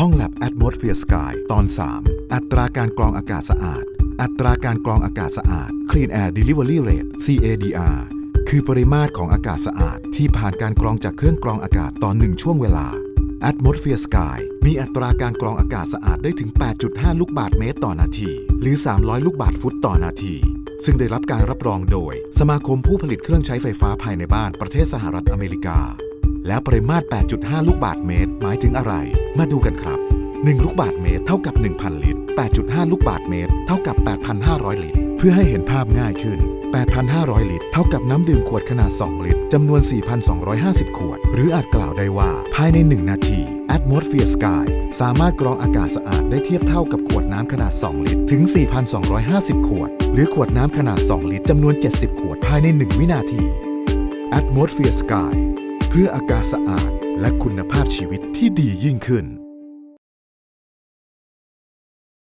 ห้องแลบ Atmosphere Sky ตอน 3 อัตราการกรองอากาศสะอาด อัตราการกรองอากาศสะอาด Clean Air Delivery Rate CADR คือปริมาตรของอากาศสะอาด ที่ผ่านการกรองจากเครื่องกรองอากาศต่อหนึ่งช่วงเวลา Atmosphere Sky มีอัตราการกรองอากาศสะอาดได้ถึง 8.5 ลูกบาศก์เมตรต่อนาที หรือ 300 ลูกบาศก์ฟุตต่อนาที ซึ่งได้รับการรับรองโดย สมาคมผู้ผลิตเครื่องใช้ไฟฟ้าภายในบ้านประเทศสหรัฐอเมริกา แล้วปริมาตร 8.5 ลูกบาศก์เมตร หมายถึงอะไร มาดูกันครับ 1 ลูกบาศก์เมตรเท่ากับ 1,000 ลิตร 8.5 ลูกบาศก์เมตร เท่ากับ 8,500 ลิตร เพื่อให้เห็นภาพง่ายขึ้น 8,500 ลิตร เท่ากับน้ำดื่มขวดขนาด 2 ลิตร จำนวน 4,250 ขวด หรืออาจกล่าวได้ว่า ภายใน 1 นาที Atmosphere Sky สามารถกรองอากาศสะอาดได้เทียบเท่ากับขวดน้ำขนาด 2 ลิตร ถึง 4,250 ขวด หรือขวดน้ำขนาด 2 ลิตรจำนวน 70 ขวดภายใน 1 วินาที Atmosphere Sky พื่ออากาศสะอาดและคุณภาพชีวิตที่ดียิ่งขึ้น